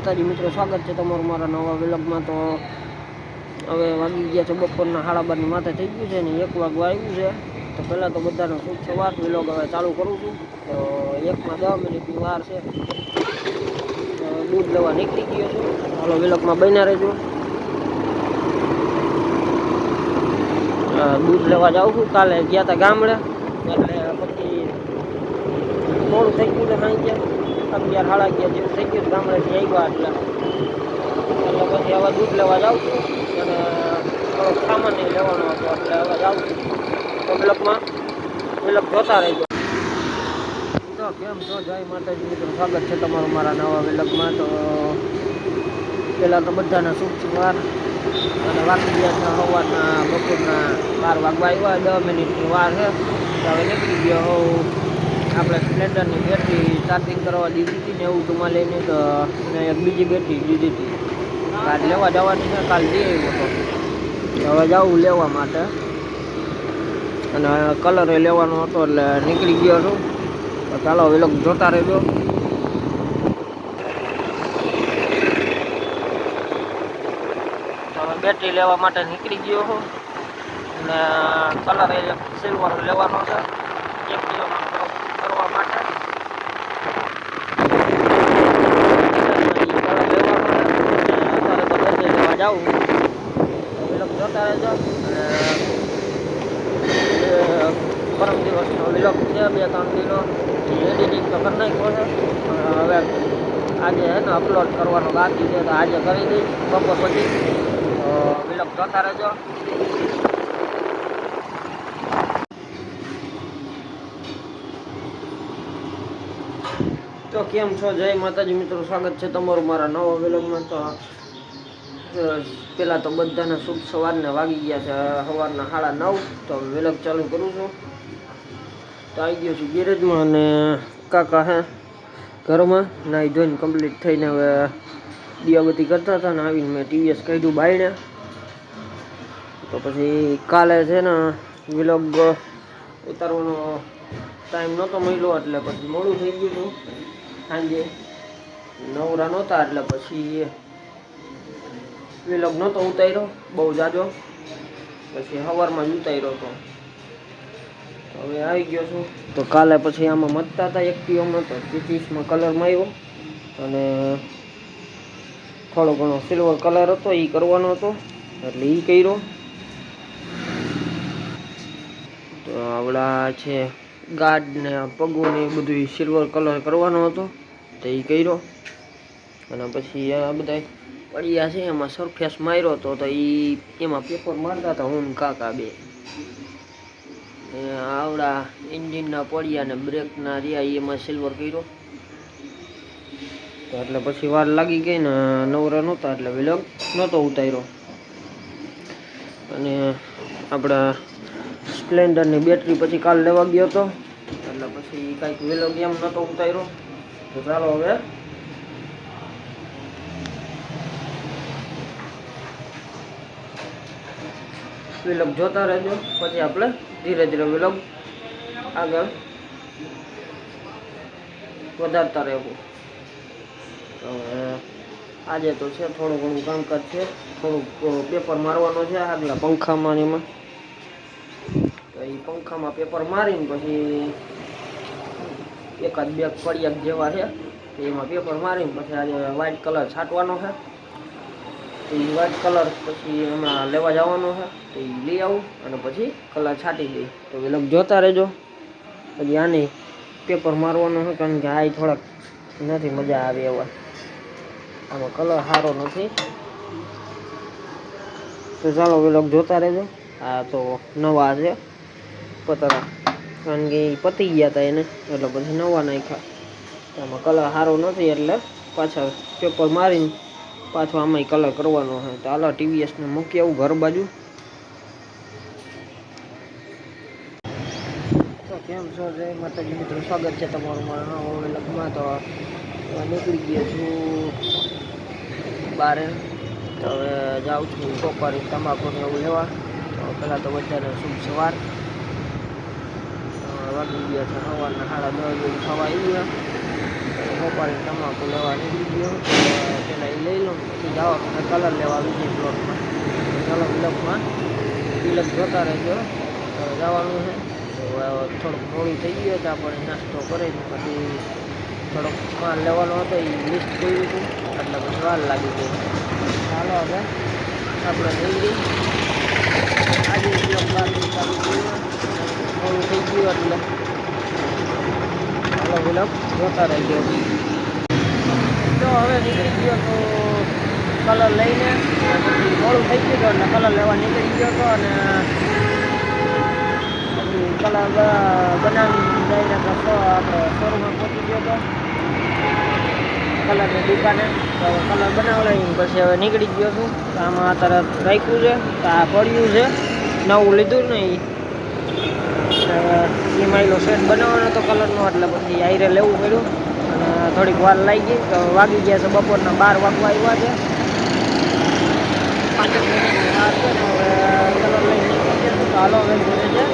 માતાજી મિત્રો, સ્વાગત છે તમારું મારા નવા વિલગમાં. તો હવે વાગી ગયા છે બપોરના સાડા બારની માથે થઈ ગયું છે ને એક વાગવા આવ્યું છે. તો પહેલાં તો બધાનો શુભ સવાર. વિલોગ હવે ચાલુ કરું છું. તો એકમાં દસ મિનિટની વાર છે. દૂધ લેવા નીકળી ગયો છું. હાલો, વિલોગમાં બન્યા રહેજો. દૂધ લેવા જાઉં છું. કાલે ગયા હતા ગામડે. એટલે પછી મોડું થઈ ગયું છે સાંજે. અગિયાર સાડા અગિયાર જેવું થઈ ગયું ગામડે ગામડેથી આવ્યા એટલે. એટલે પછી હવે દૂધ લેવા જાઉં છું. અને થોડોક સામાન લેવાનો હતો, એટલે હવે જાઉં છું. બ્લોકમાં, બ્લોક જોતા રહેજો. તો કેમ છો? જય માતાજી, મિત્રો. સ્વાગત છે તમારું મારા નવા વિલકમાં તો પહેલાં તો બધાના શુભ વાર અને વાગી ગયા છે સવારના બપોરના બાર વાગવા આવ્યા. દસ મિનિટની વાર છે. હવે નીકળી ગયો હોઉં. આપણે સ્પ્લેન્ડરની બેટરી ચાર્જિંગ કરવા દીધી હતી ને એવું ટૂંમાં લઈને તો મેં એક બીજી બેટરી દીધી હતી. કાલ લેવા જવાની છે, કાલ જઈ આવ્યો હતો. હવે જાઉં લેવા માટે. અને કલર એ લેવાનો હતો એટલે નીકળી ગયો છું. તો ચાલો લોકો જોતા રહેજો. બેટરી લેવા માટે નીકળી ગયો હું અને કલર એ સિલ્વર લેવાનો છે. એક કિલોનો કરવા માટે અત્યારે તો બેટરી લેવા જાઉં. વિલોક જોતા રહેજો. અને પરમ દિવસનો વિલોક છે, બે, ત્રણ દિનો. એડિટિંગ તો કરી નાખ્યો છે. હવે આજે છે ને અપલોડ કરવાનો બાકી છે, તો આજે કરી દઈશ બપોર પછી. તો વિલોક જોતા રહેજો. તો કેમ છો? જય માતાજી મિત્રો, સ્વાગત છે તમારું મારા નવા વિલોગમાં તો પેલા તો બધાને શુભ સવારને વાગી ગયા છે. સવારના સાડા નવ, તો વેલક ચાલુ કરું છું. તો આવી ગયો છું ગેરેજમાં અને કાકા હે ઘરમાં નાહી ધોઈને કમ્પ્લીટ થઈને હવે દિયાબત્તી કરતા હતા ને આવીને મેં ટીવીએસ કાઢ્યું બાયણે. તો પછી કાલે છે ને વિલોગ ઉતારવાનો ટાઈમ નહોતો મળ્યો, એટલે પછી મોડું થઈ ગયું હતું. સાંજે નવરા નહોતા, એટલે પછી વિલોગ નહોતો ઉતાર્યો બહુ જાજો. પછી સવારમાં જ ઉતાર્યો હતો હવે આવી ગયો છું. તો કાલે પછી આમાં મતતા હતા એક્ટિવામાં તો ત્રીસમાં કલરમાં આવ્યો. અને થોડો ઘણો સિલ્વર કલર હતો એ કરવાનો હતો. એટલે એ કર્યો. તો આવડા છે ગાર્ડ ને પગો ને બધું સિલ્વર કલર કરવાનો હતો. તો એ કર્યો. અને પછી આ બધા પડ્યા છે, એમાં સરફેસ માર્યો હતો તો એ એમાં પેપર મારતા હતા હું કાકા બે. આવડા એન્જિનના પડ્યા ને બ્રેકના રહ્યા એમાં સિલ્વર કર્યો. તો એટલે પછી વાર લાગી ગઈ ને, નવરા નહોતા, એટલે વિલોગ નહોતો ઉતાર્યો. અને આપણા સ્પ્લેન્ડરની બેટરી પછી કાલ લેવા ગયો હતો એટલે પછી કાંઈક વિલોગ એમ નહોતો ઉતાર્યો. તો ચાલો હવે વિલોગ જોતા રહેજો. પછી આપણે ધીરે ધીરે વિલોગ આગળ વધારતા રહેવું. હવે આજે તો છે, થોડું ઘણું કામકાજ છે થોડુંક પેપર મારવાનો છે આગલા પંખામાં એમાં. તો એ પંખામાં પેપર મારીને પછી એકાદ બે ફળિયાક જેવા છે એમાં પેપર મારીને પછી આજે વ્હાઇટ કલર છાંટવાનો છે. તો એ વ્હાઇટ કલર પછી હમણાં લેવા જવાનો છે, તો એ લઈ આવું અને પછી કલર છાંટી દઈ. તો વિલગ જોતા રહેજો. પછી આની પેપર મારવાનો છે, કારણ કે આ થોડાક નથી મજા આવે એવા. આમાં કલર સારો નથી. તો ચાલો વિલોગ જોતા રહેજો. આ તો નવા છે, પતરા. કારણ કે એ પતી ગયા હતા એને, એટલે પછી નવા નાખ્યા. આમાં કલર સારો નથી, એટલે પાછા પેપર મારીને પાછો આમાં કલર કરવાનો છે તો હાલો ટીવીએસને મૂકી આવું ઘર બાજુ. તો કેમ છો? જય માતાજી મિત્રો, સ્વાગત છે તમારું મારા નવા વિલોગમાં. તો નીકળી ગયો છું બારે. તો હવે જાઉં છું કોપારી તમાકુ ને એવું લેવા. તો પહેલાં તો બધાને શુભ સવાર. વાગી ગયા છે સવારના સાડા દસ જેવું ખાવા આવી ગયા કોપારી તમાકુ લેવા નીકળી ગયો. લઈ લઉં. પછી જાઓ તમે કલર લેવા બીજી પ્લોટમાં ચાલો બ્લોકમાં તિલક જોતા રહેજો. જવાનું છે. થોડુંક મોડું થઈ ગયું હતું આપણે નાસ્તો કરીને પછી થોડોક માલ લેવાનો હતો, એ લિસ્ટ કર્યું હતું. એટલે પછી વાર લાગી ગઈ. ચાલો હવે આપણે જલ્દી આજે વિલક ચાલુ કર્યું. થઈ ગયું એટલે. ચાલો બ્લોક જોતા રહેજો. તો હવે નીકળી ગયો તો કલર લઈને મોડું થઈ ગયું હતું એટલે કલર લેવા નીકળી ગયો હતો અને કલર બનાવી જઈને આપણે શોરૂમમાં પહોંચી ગયો હતો કલરની દુકાને. તો કલર બનાવડાવીને પછી હવે નીકળી ગયો છું. આમાં અત્યારે રાખ્યું છે, તો આ પડ્યું છે. નવું લીધું ને એ એમાં એનો સેટ બનાવવાનો હતો કલરનો એટલે પછી આયરે લેવું પડ્યું. થોડીક વાર લાગી ગઈ, તો વાગી ગયા છે બપોરના બાર વાગવા આવ્યા છે. છે હવે ઘરે છે.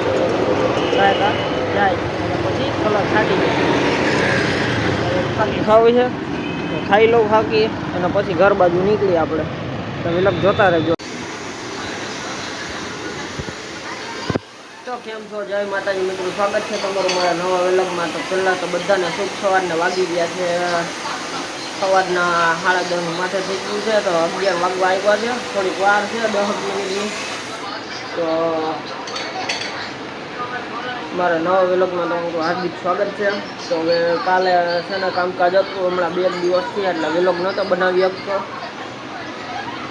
જાય પછી કલર છાટી જાય ખાવી છે? ખાઈ લઉં ખાકી અને પછી ઘર બાજુ નીકળી આપણે. તો વિલક જોતા રહેજો. તો કેમ છો? જય માતાજી મિત્રો, સ્વાગત છે તમારું મારા નવા વેલગમાં. તો પહેલાં તો બધાને શુભ સવારને વાગી ગયા છે. સવારના સાડા દસ માથે થઈ ગયું છે, તો અગિયાર વાગવા આવ્યા છે. થોડીક વાર છે દસ મિનિટની તો મારા નવા વેલગમાં તમારું હાર્દિક સ્વાગત છે. તો હવે કાલે શેના કામકાજ હતું, હમણાં બે દિવસથી એટલે વેલોગ નહોતો બનાવી શકતો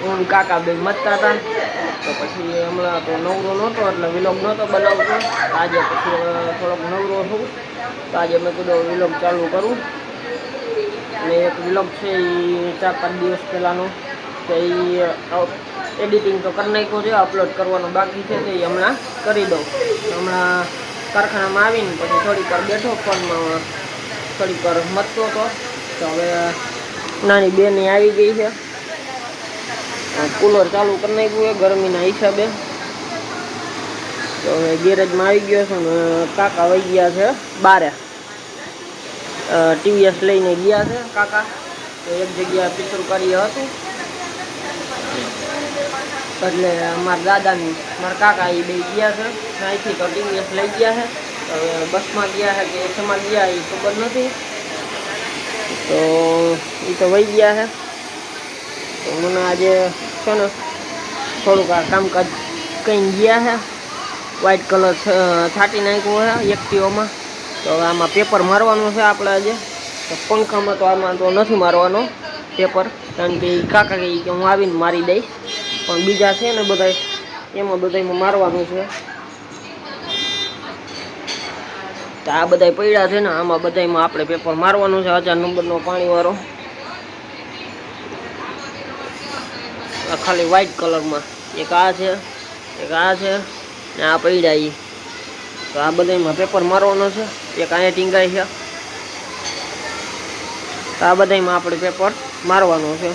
હું કાકા બે મતતા હતા. તો પછી હમણાં તો નવરો નહોતો, એટલે વિલોગ નહોતો બનાવતો. આજે પછી થોડોક નવરો છું તો આજે મેં કીધું વિલોગ ચાલુ કરું. અને એક વિલોગ છે એ ચાર પાંચ દિવસ પહેલાંનો. તો એ એડિટિંગ તો કરી નાખ્યો છે અપલોડ કરવાનો બાકી છે, તો હમણાં કરી દઉં. હમણાં કારખાનામાં આવીને પછી થોડીક વાર બેઠો, ફોનમાં થોડીક વાર મતતો હતો તો હવે, નાની બેની આવી ગઈ છે. કુલર ચાલુ કરી નાખ્યું છે, ગરમીના હિસાબે. તો હવે ગેરેજમાં આવી ગયો છે ને, કાકા વહી ગયા છે બારે. ટીવીએસ લઈને ગયા છે કાકા. તો એક જગ્યાએ પિત્તર કરીએ હતું. એટલે મારા દાદાની, મારા કાકા એ બે ગયા છે. અહીંથી તો ટીવીએસ લઈ ગયા છે. હવે બસમાં ગયા છે કે એસમાં ગયા એ ખબર નથી. તો એ તો વહી ગયા છે. તો મને આજે છે ને, થોડુંક આ કામકાજ કંઈ ગયા છે વ્હાઇટ કલર છાંટી નાખ્યો છે એક્ટિવામાં તો આમાં પેપર મારવાનું છે આપણે આજે. તો પંખામાં તો આમાં તો નથી મારવાનો પેપર કારણ કે કાકા કહે કે હું આવીને મારી દઈશ. પણ બીજા છે ને બધા એમાં બધામાં મારવાનું છે. તો આ બધા પડ્યા છે ને, આમાં બધામાં આપણે પેપર મારવાનું છે, હજાર નંબરનો પાણીવાળો. આ ખાલી વ્હાઈટ કલરમાં એક આ છે, એક આ છે, ને આ પડ્યા એ તો આ બધામાં પેપર મારવાનો છે. એક અહીંયા ટીંગાય છે. તો આ બધામાં આપણે પેપર મારવાનો છે.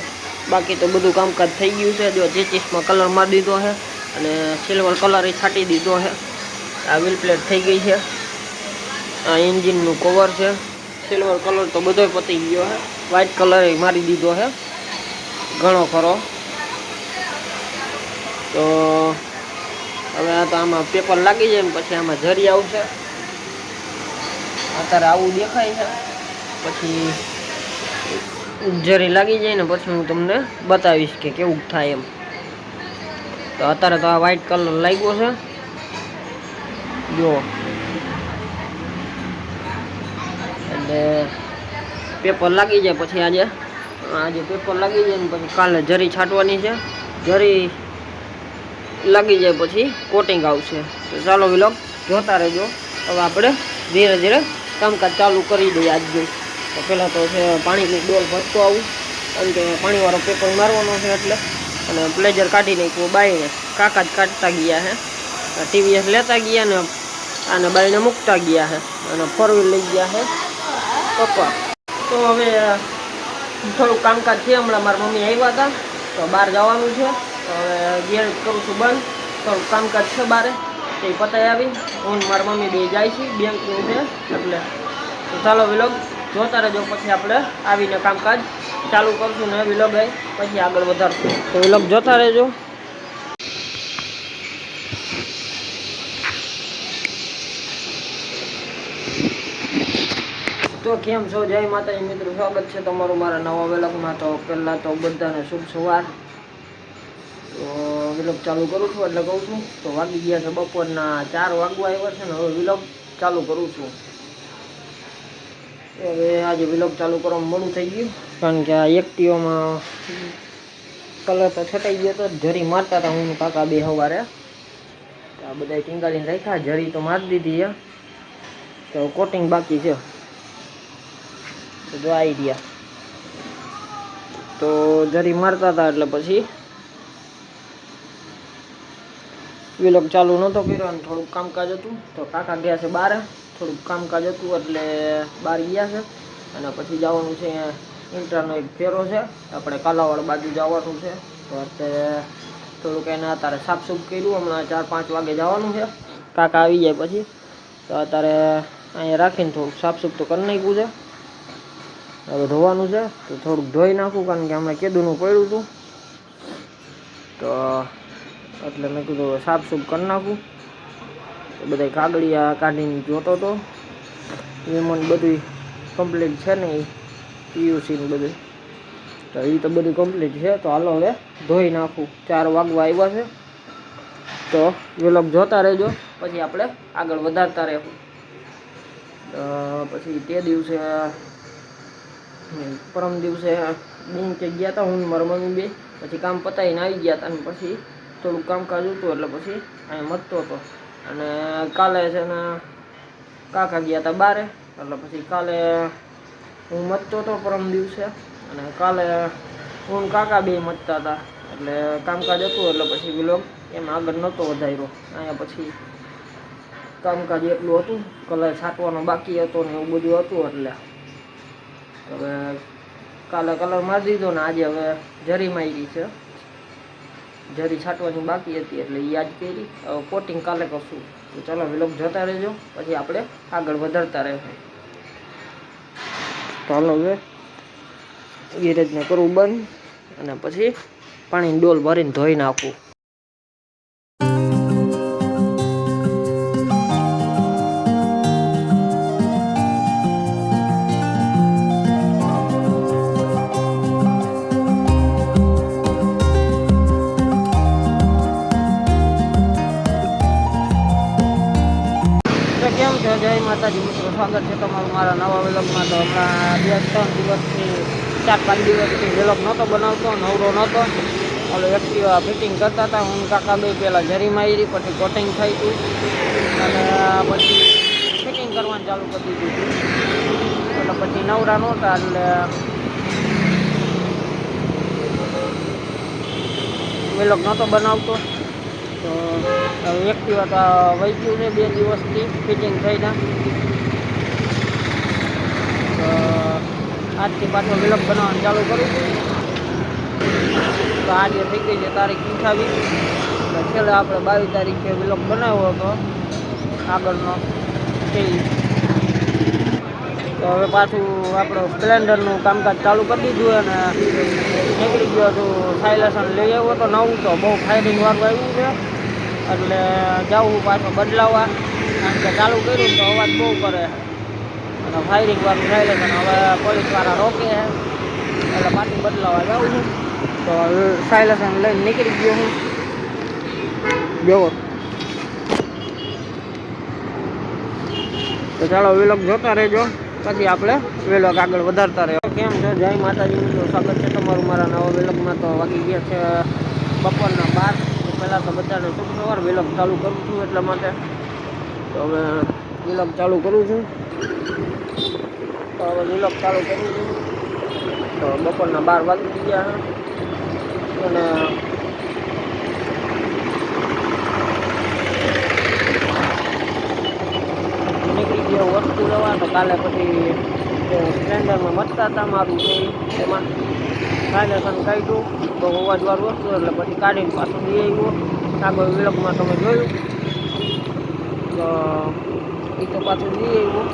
બાકી તો બધું કામકાજ થઈ ગયું છે. જો ચેચીસમાં કલર મારી દીધો છે અને સિલ્વર કલર એ છાંટી દીધો છે. આ વ્હીલ પ્લેટ થઈ ગઈ છે. આ એન્જિનનું કવર છે. સિલ્વર કલર તો બધો પતી ગયો છે. વ્હાઇટ કલર મારી દીધો છે. ઘણો ખરો. તો હવે આ તો આમાં પેપર લાગી જાય પછી આમાં જરી આવશે. અત્યારે આવું દેખાય છે. પછી જરી લાગી જાય ને પછી હું તમને બતાવીશ કે કેવું થાય એમ. તો અત્યારે તો આ વ્હાઈટ કલર લાગ્યો છે. જો. એટલે પેપર લાગી જાય પછી આજે. આજે પેપર લાગી જાય ને પછી કાલે જરી છાંટવાની છે. જરી લાગી જાય પછી કોટિંગ આવશે. તો ચાલો વિલોક જોતા રહેજો. હવે આપણે ધીરે ધીરે કામકાજ ચાલુ કરી દઈએ આજ જોઈ તો પહેલાં તો છે પાણીની ડોલ ભરતો આવું. કારણ કે પાણીવાળો પેપર મારવાનો છે એટલે. અને પ્લેજર કાઢી નાખ્યું. બાઈને કાકા જ કાઢતા ગયા છે. ટીવીએસ લેતા ગયા ને આને બાઈને મૂકતા ગયા છે. અને ફોર વ્હીલ લઈ ગયા છે પપ્પા. તો હવે થોડુંક કામકાજ છે. હમણાં મારા મમ્મી આવ્યા હતા. તો બહાર જવાનું છે. હવે ગેર કરું છું બંધ. તો કામકાજ છે બારે. તે પતાવી આવી. હું મારા મમ્મી બે જાય છે બેંક છે. એટલે તો ચાલો વિલોગ જોતા રહેજો. પછી આપણે આવીને કામકાજ ચાલુ કરશું ને વિલોગ પછી આગળ વધારશું. તો વિલોગ જોતા રહેજો. તો કેમ છો? જય માતાજી મિત્રો. સ્વાગત છે તમારું મારા નવા વિલોગમાં. તો પહેલાં તો બધાને શુભ સવાર. તો વિલોગ ચાલુ કરું છું એટલે કહું છું. તો વાગી ગયા છે બપોરના ચાર વાગવા આવ્યા છે ને હવે વિલોગ ચાલુ કરું છું. હવે આજે વિલોગ ચાલુ કરવામાં મોડું થઈ ગયું. કારણ કે આ એકટીઓમાં કલર તો છટાઈ ગયો તો જરી મારતા હતા હું કાકા બે સવારે. આ બધા ટીંગાડીને રાખ્યા, જરી તો મારી દીધી છે. તો કોટિંગ બાકી છે. તો જો આવી તો જરી મારતા હતા એટલે પછી વિલોગ ચાલુ નહોતો કર્યો અને થોડુંક કામકાજ હતું. તો કાકા ગયા છે બહાર થોડુંક કામકાજ હતું એટલે બહાર ગયા છે. અને પછી જવાનું છે ઇન્ટરનો એક ફેરો છે. આપણે કાલાવાડ બાજુ જવાનું છે. તો અત્યારે થોડુંક એને અત્યારે સાફસૂફ કર્યું. હમણાં ચાર પાંચ વાગે જવાનું છે. કાકા આવી જાય પછી. તો અત્યારે અહીંયા રાખીને થોડુંક સાફસૂફ તો કરી નાખ્યું છે. હવે ધોવાનું છે. તો થોડુંક ધોઈ નાખું કારણ કે હમણાં કેદુનું પડ્યું હતું. તો એટલે મેં કીધું સાફ સાફસૂફ કરી નાખું. બધા કાગળિયા કાઢીને જોતો હતો એમાં બધું કમ્પ્લીટ છે ને એ પીયુસીનું બધું તો એ તો બધું કમ્પ્લીટ છે. તો હાલો હવે ધોઈ નાખું. ચાર વાગવા આવ્યા છે. તો વિલોગ જોતા રહેજો. પછી આપણે આગળ વધારતા રહેવું. પછી તે દિવસે પરમ દિવસે બેંકે ગયા હતા હું મારા મમ્મી બે. પછી કામ પતાવીને આવી ગયા હતા અને પછી થોડુંક કામકાજ હતું એટલે પછી અહીંયા મતતો હતો. અને કાલે છે ને કાકા ગયા હતા બારે, એટલે પછી કાલે હું મતતો હતો પરમ દિવસે. અને કાલે હું કાકા બે મતતા હતા. એટલે કામકાજ હતું, એટલે પછી વિલોગ એમાં આગળ નહોતો વધાર્યો. અહીંયા પછી કામકાજ એટલું હતું કલર છાંટવાનો બાકી હતો ને એવું બધું હતું એટલે. હવે કાલે કલર મારી દીધો ને આજે હવે જરી મારી છે. જરી છાંટવાની બાકી હતી એટલે એ આજ કરી કોટિંગ કાલે કરશું. તો ચાલો વિલોગ જોતા રહેજો, પછી આપણે આગળ વધારતા રહેશું. ચાલો હવે ગેરેજને કરવું બંધ, અને પછી પાણીની ડોલ ભરીને ધોઈ નાખવું ચાર પાંચ દિવસથી વિલોગ નહોતો બનાવતો, નવરો નહોતો. ઓલો એક્ટિવા ફિટિંગ કરતા હતા, હું કાકા બે પહેલાં જરી મારી, પછી કોટિંગ થઈ હતું અને પછી ફિટિંગ કરવાનું ચાલુ કરી દીધું હતું. એટલે પછી નવરા નહોતા, એટલે વિલોગ નહોતો બનાવતો. તો એક્ટિવા તો વહી છે બે દિવસથી ફિટિંગ થઈને તો આજથી પાછો વિલોગ બનાવવાનું ચાલુ કરું છું. તો આજે થઈ ગઈ છે તારીખ અઠાવીસ. એટલે છેલ્લે આપણે બાવીસ તારીખે વિલોગ બનાવ્યો હતો. આગળનો. તે તો હવે પાછું આપણો સ્પ્લેન્ડરનું કામકાજ ચાલુ કરી દીધું અને નીકળી ગયો હતું સાયલેશન લઈ આવ્યો તો નવું તો બહુ ફાયરિંગ વાળું આવ્યું છે. એટલે જાઉં પાછો બદલાવવા. કારણ કે ચાલુ કર્યું તો અવાજ બહુ કરે. અને ફાયરિંગ વાળું સાયલેશન હવે પોલીસવાળા રોકે એટલે પાછું બદલાવવા જાઉં છું. તો સાયલેશન લઈને નીકળી ગયો હું. જોવો તો ચાલો વિલોગ જોતા રહેજો. પછી આપણે વિલોગ આગળ વધારતા રહ્યો કેમ છે? જય માતાજી. મિત્રો સ્વાગત છે તમારું મારા નવા વિલોગમાં તો વાગી ગયા છે બપોરના બાર. પહેલાં તો બધાને શુભ સવાર વિલોગ ચાલુ કરું છું એટલા માટે. તો હવે વિલોગ ચાલુ કરું છું. તો હવે વિલોગ ચાલુ કરી તો બપોરના બાર વાગી ગયા અને નીકળી ગયો વસ્તુ લેવા. તો કાલે પછી સ્પ્લેન્ડરમાં મચતા હતા મારું એમાં. સાયલેશન કાઢ્યું. તો અવાજવાળું વસ્તુ એટલે પછી કાઢીને પાછું લઈ આવ્યો. આગળ વિલોકમાં તમે જોયું. તો તો પાછું લઈ આવ્યો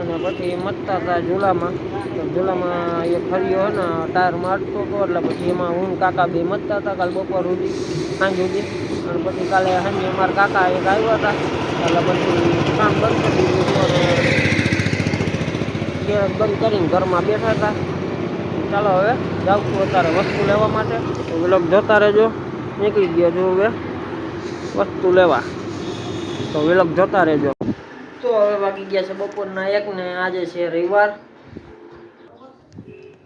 અને પછી મતતા હતા ઝૂલામાં. ઝૂલામાં એ ફર્યો ને ટાયરમાં અટતો હતો, એટલે પછી એમાં હું કાકા બે મતતા હતા, કાલે બપોર સુધી સાંજ સુધી. અને પછી કાલે સાંજે અમારા કાકા એક આવ્યા હતા, એટલે પછી કામ બંધ કરી દીધું. બંધ કરીને ઘરમાં બેઠા હતા. ચાલો હવે જાઉં છું અત્યારે વસ્તુ લેવા માટે. તો વ્લોગ જોતા રહેજો. નીકળી ગયો છું હવે વસ્તુ લેવા. તો વ્લોગ જોતા રહેજો. તો હવે વાગી ગયા છે બપોરના એક ને આજે છે રવિવાર.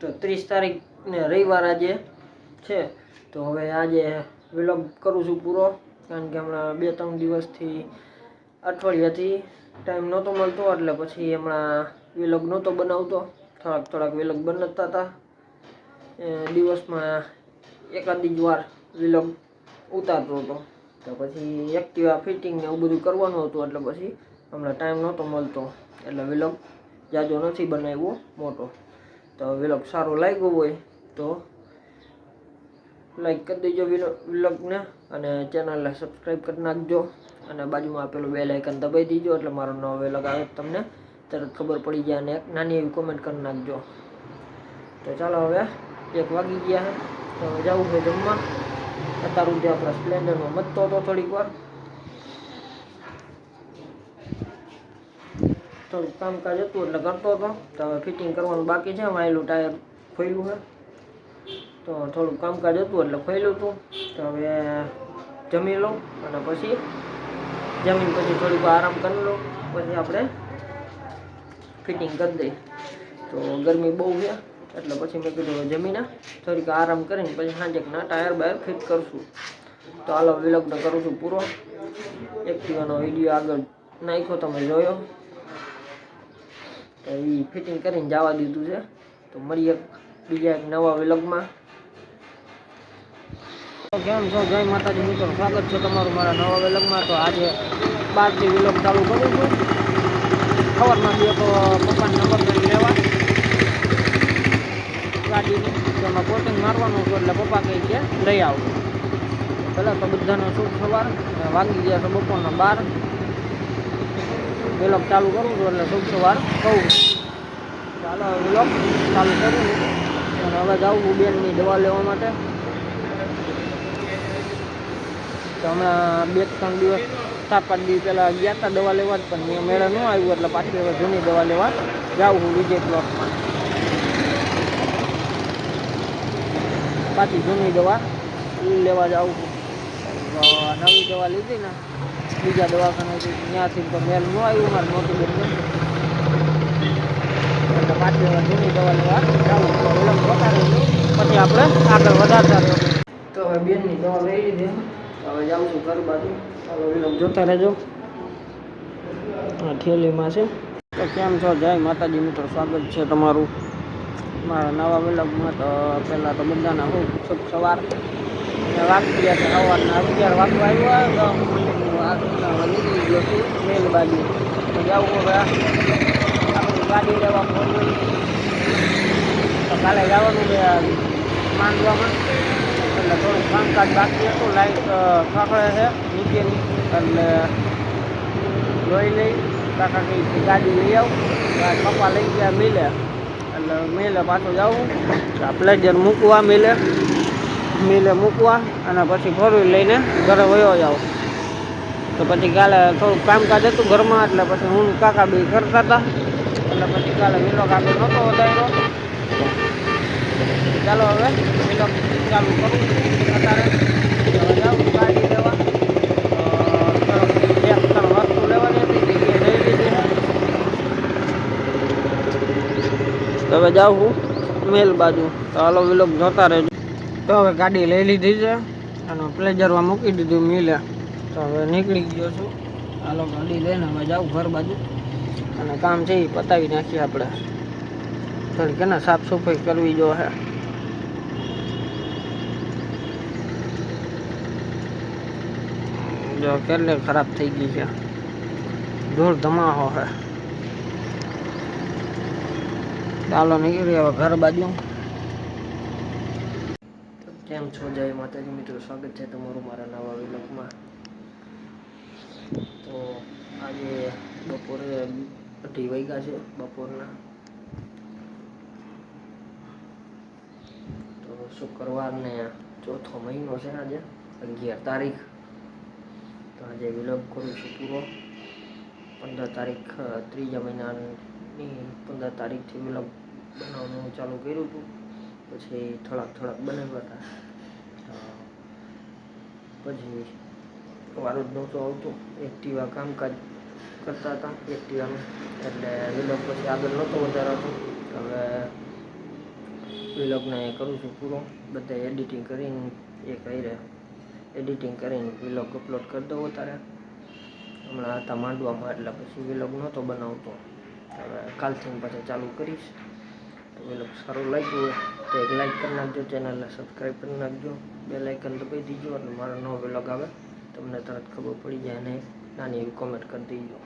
તો ત્રીસ તારીખ ને રવિવાર આજે છે. તો હવે આજે વ્લોગ કરું છું પૂરો. કારણ કે હમણાં બે ત્રણ દિવસથી અઠવાડિયાથી ટાઈમ નહોતો મળતો. એટલે પછી હમણાં વ્લોગ નહોતો બનાવતો. થોડાક થોડાક વ્લોગ બનાવતા હતા. દિવસમાં એકાદી જ વાર વિલંબ ઉતારતો હતો. તો પછી એક્ટિવા, ફિટિંગ ને એવું બધું કરવાનું હતું, એટલે પછી હમણાં ટાઈમ નહોતો મળતો. એટલે વ્લોગ જાજો નથી બનાવ્યો મોટો. તો વ્લોગ સારો લાગ્યો હોય તો લાઈક કરી દેજો વ્લોગને અને ચેનલને સબસ્ક્રાઈબ કરી નાખજો. અને બાજુમાં આપેલું બેલ આઇકન દબાઈ દીજો, એટલે મારો નવો વ્લોગ આવે તમને તરત ખબર પડી જાય અને એક નાની એવી કોમેન્ટ કરી નાખજો. તો ચાલો હવે એક વાગી ગયા છે તો હવે જવું છે જમવા. અત્યારે ઊંધે આપણે સ્પ્લેન્ડરમાં મતતો હતો થોડીક વાર. થોડુંક કામકાજ હતું એટલે કરતો હતો. તો હવે ફિટિંગ કરવાનું બાકી છે. વાયલું ટાયર ખોલ્યું છે. તો થોડુંક કામકાજ હતું એટલે ખોલ્યું હતું. તો હવે જમી લઉં અને પછી જમીન પછી થોડીક આરામ કરી લઉં. પછી આપણે ફિટિંગ કરી દઈએ. તો ગરમી બહુ છે. એટલે પછી મેં કીધું જમીને થોડીક આરામ કરીને પછી સાંજે ના ટાયર બાયર ફિટ કરશું. તો હાલો વિલોગને કરું છું પૂરો. એક્ટિવાનો વીડિયો આગળ નાખ્યો, તમે જોયો. તો એ ફિટિંગ કરીને જવા દીધું છે. તો મળીએ બીજા એક નવા વિલોગમાં તો કેમ છો? જય માતાજી મિત્રો, સ્વાગત છે તમારું મારા નવા વિલોગમાં તો આજે બારથી વિલોગ ચાલુ કરું છું. સવારમાં ગયો તો પપ્પાને નંબર કરી લેવા તો તેમાં કોટિંગ મારવાનું હતું એટલે પપ્પા કહે છે લઈ આવું. પહેલાં તો બધાનો શુભ સવાર વાગી ગયા તો બપોરના બાર. વિલોગ ચાલુ કરું છું એટલે શુભ સવાર કહું. ચાલો વિલોગ ચાલુ કરું અને હવે જાઉં બેનની દવા લેવા માટે. તો હમણાં બે ત્રણ દિવસ સાત પાંચ દિવસ પહેલાં ગયા હતા દવા લેવા જ, પણ અહીંયા મેળે ન આવ્યું એટલે પાછી હવે જૂની દવા લેવા જાઉં હું વિજય પ્લોટમાં. પાછી જૂની દવા લેવા જાઉં છું. નવી દવા લીધી ને, બીજા દવાખાનાથી ત્યાંથી તો મેલ ન આવ્યું, મારે મોટી બેન એટલે પાછી જૂની દવા લેવા વિલંબ થતા પછી આપણે આગળ વધારતા રહેવું તો હવે બેનની દવા લઈ લીધી હવે જાઉં છું ઘર વિલંબ જોતા રહેજો. આ થેલીમાં છે. તો કેમ છો? જય માતાજી, મિત્રો, સ્વાગત છે તમારું. મારા નવા વિલગમાં તો પહેલાં તો બધાના ખૂબ શુભ સવાર અને વાગી ગયા છે સવારના અગિયાર વાગવા આવ્યા તો હું નીકળી ગયો છું મેલ બાજુ તો જવું હવે આપણી ગાડી લેવા ફોન તો કાલે જવાનું છે માંડવામાં એટલે થોડું કામકાજ બાકી હતું લાઈટ ખખડે છે નીચેની એટલે જોઈ લઈ કાકા કઈ ગાડી લઈ આવું પપ્પા લઈ ગયા મિલે એટલે મિલે પાછું જવું. પ્લેજર મૂકવા મિલે. મિલે મૂકવા અને પછી ફરવી લઈને ઘરે વયો જાવ. તો પછી કાલે થોડુંક કામકાજ હતું ઘરમાં, એટલે પછી હું કાકા બી કરતા હતા. એટલે પછી કાલે મિલો કાકો નહોતો વધાર્યો. ચાલો હવે, મિલો ચાલુ કરું અત્યારે હવે જાઉં ગાડી લેવા તો એક ત્રણ વસ્તુ લેવાની હતી તે લઈ લીધી છે તો હવે જાઉં હું મેલ બાજુ. તો હાલો વિલોક જોતા રહેજો. તો હવે ગાડી લઈ લીધી છે અને પ્લેજરમાં મૂકી દીધું મિલે. તો હવે નીકળી ગયો છું. હાલો ગાડી લઈને હવે જાઉં ઘર બાજુ. અને કામ છે એ પતાવી નાખીએ આપણે. થોડીક કેને સાફ સફાઈ કરવી જો હે. જો કેટલે ખરાબ થઈ ગઈ છે. ધૂળ ધમાહો હે. ચાલો નીકળી હવે ઘર બાજુ. કેમ છો? જય માતાજી. મિત્રો, સ્વાગત છે તમારું મારા નવા વિલોકમાં તો આજે બપોરે અઢી વાગ્યા છે બપોરના. તો શુક્રવારને ચોથો મહિનો છે આજે, અગિયાર તારીખ. તો આજે વિલોગ કરું છું પૂરો. પંદર તારીખ ત્રીજા ત્રીજા મહિનાની પંદર તારીખથી વિલોગ બનાવવાનું ચાલુ કર્યું હતું. પછી થોડાક થોડાક બનાવ્યા હતા. પછી વારો જ નહોતો આવતો. એક્ટિવા કામકાજ કરતા હતા એક્ટિવાનું. એટલે વિલોગ પછી આગળ નહોતો વધારાતો. હવે વિલોગને કરું છું પૂરો. બધા એડિટિંગ કરીને એ કહી રહ્યા. એડિટિંગ કરીને વિલોગ અપલોડ કરી દઉં અત્યારે. હમણાં હતા માંડવામાં, એટલે પછી વિલોગ નહોતો બનાવતો. હવે કાલથી પાછા ચાલુ કરીશ. તમે લોકો સારું લાગ્યું હોય તો એક લાઇક કરી નાખજો ચેનલને સબસ્ક્રાઈબ કરી નાખજો. બે લાઇકન દબાઈ દીજો અને મારો નવો વ્લોગ આવે, તમને તરત ખબર પડી જાય અને નાની એવી કોમેન્ટ કરી દીજો.